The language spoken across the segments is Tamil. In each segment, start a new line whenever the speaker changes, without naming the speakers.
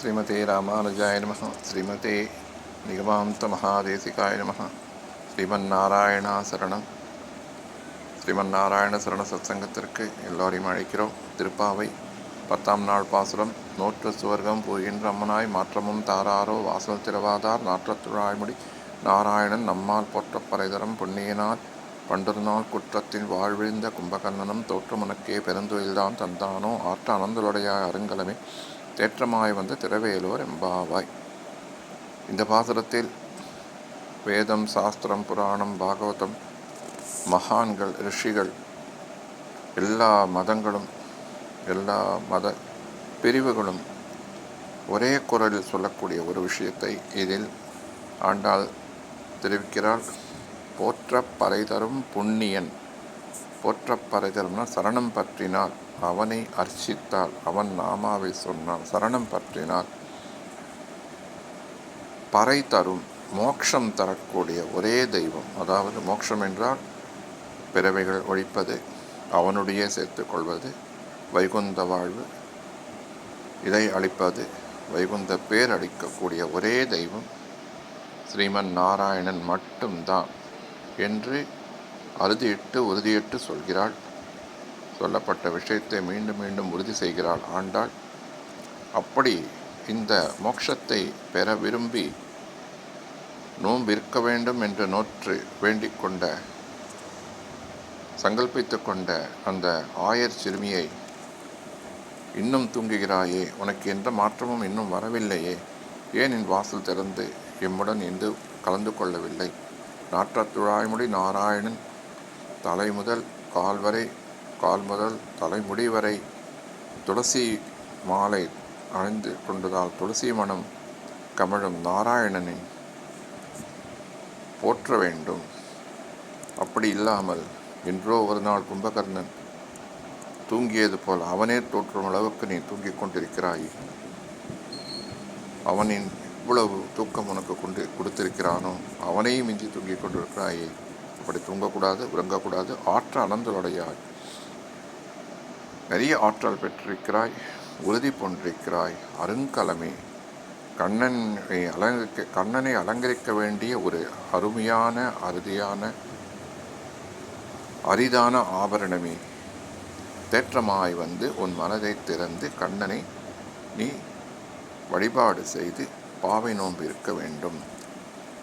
ஸ்ரீமதே ராமானுஜாய நம ஸ்ரீமதே நிகமாந்த மகாதேசிகாய நம ஸ்ரீமன்னாராயணா சரணம். ஸ்ரீமன்னாராயண சரண சத்சங்கத்திற்கு எல்லோரையும் அழைக்கிறோம். திருப்பாவை பத்தாம் நாள் பாசுரம். நோற்று சுவர்க்கம் போகின்ற அம்மனாய் மாற்றமும் தாராரோ வாசல் திருவாதார் நாற்றத்துழாய்முடி. நாராயணன் நம்மால் போற்ற பறைதரம் புண்ணியனால் பண்டொரு நாள் குற்றத்தில் வாழ்விழ்ந்த கும்பகர்ணனும் தோற்றமுனக்கே பெருந்தொழில்தான் தந்தானோ ஆற்ற அனந்தலுடைய அருங்கலமே. தேற்றமாய் வந்த திரவேலோர் எம்பாவாய் இந்த பாசுரத்தில் வேதம் சாஸ்திரம் புராணம் பாகவதம் மகான்கள் ரிஷிகள் எல்லா மதங்களும் எல்லா மத பிரிவுகளும் ஒரே குரலில் சொல்லக்கூடிய ஒரு விஷயத்தை இதில் ஆண்டாள் தெரிவிக்கிறாள். போற்ற பறை தரும் புண்ணியன். போற்ற பறை தரும்னா சரணம் பற்றினால் அவனை அர்ச்சித்தால் அவன் நாமாவை சொன்னால் சரணம் பற்றினால் பறை தரும் மோக்ஷம் தரக்கூடிய ஒரே தெய்வம். அதாவது மோக்ஷம் என்றால் பிறவைகள் ஒழிப்பது அவனுடைய சேர்த்து கொள்வது வைகுந்த வாழ்வு இதை அளிப்பது வைகுந்த பேர் அளிக்கக்கூடிய ஒரே தெய்வம் ஸ்ரீமன் நாராயணன் மட்டும்தான் என்று அறுதியிட்டு உறுதியிட்டு சொல்கிறாள். சொல்லப்பட்ட விஷயத்தை மீண்டும் மீண்டும் உறுதி செய்கிறாள். ஆண்டாள் அப்படி இந்த மோட்சத்தை பெற விரும்பி நோம்பிருக்க வேண்டும் என்று நோற்று வேண்டிக் கொண்ட சங்கல்பித்து கொண்ட அந்த ஆயர் சிறுமியை இன்னும் தூங்குகிறாயே உனக்கு எந்த மாற்றமும் இன்னும் வரவில்லையே. ஏன் என் வாசல் திறந்து எம்முடன் இன்று கலந்து கொள்ளவில்லை? நாற்றத்துழாய்முடி நாராயணன் தலை முதல் கால் வரை கால் முதல் தலைமுடி வரை துளசி மாலை அணிந்து கொண்டதால் துளசி மனம் கமழும் நாராயணனை போற்ற வேண்டும். அப்படி இல்லாமல் என்றோ ஒரு நாள் கும்பகர்ணன் தூங்கியது போல் அவனே தோற்றும் அளவுக்கு நீ தூங்கிக் கொண்டிருக்கிறாய். அவனின் இவ்வளவு தூக்கம் உனக்கு கொண்டு கொடுத்திருக்கிறானோ அவனையும் மிஞ்சி தூங்கிக் கொண்டிருக்கிறாயே. அப்படி தூங்கக்கூடாது உறங்கக்கூடாது ஆற்ற அனந்தலுடையாய் நிறைய ஆற்றல் பெற்றிருக்கிறாய் உறுதி போன்றிருக்கிறாய். அருங்கலமே. கண்ணனை அலங்கரிக்க கண்ணனை அலங்கரிக்க வேண்டிய ஒரு அருமையான அறுதியான அரிதான ஆபரணமே. தேற்றமாய் வந்து உன் மனதை திறந்து கண்ணனை நீ வழிபாடு செய்து பாவை நோன்பு இருக்க வேண்டும்.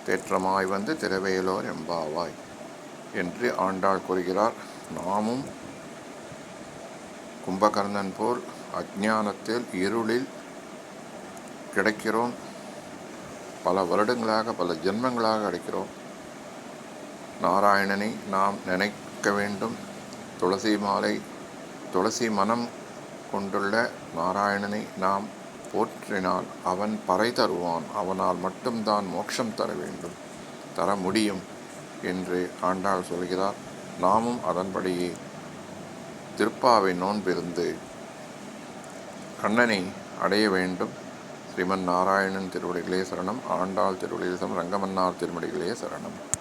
தேற்றமாய் வந்து திரவேலோர் எம்பாவாய் என்று ஆண்டாள் கூறுகிறார். நாமும் கும்பகர்ணன் போல் அஜானத்தில் இருளில் கிடைக்கிறோம். பல வருடங்களாக பல ஜென்மங்களாக கிடைக்கிறோம் நாராயணனை நாம் நினைக்க வேண்டும். துளசி மாலை துளசி மனம் கொண்டுள்ள நாராயணனை நாம் போற்றினால் அவன் பறை தருவான். அவனால் மட்டும்தான் மோட்சம் தர வேண்டும். தர முடியும் என்று ஆண்டாள் சொல்கிறார். நாமும் அதன்படியே திருப்பாவை நோன்பிருந்து கண்ணனை அடைய வேண்டும். ஸ்ரீமன் நாராயணன் திருவடிகளே சரணம். ஆண்டாள் திருவடிகளே சரணம். ரங்கமன்னார் திருவடிகளே சரணம்.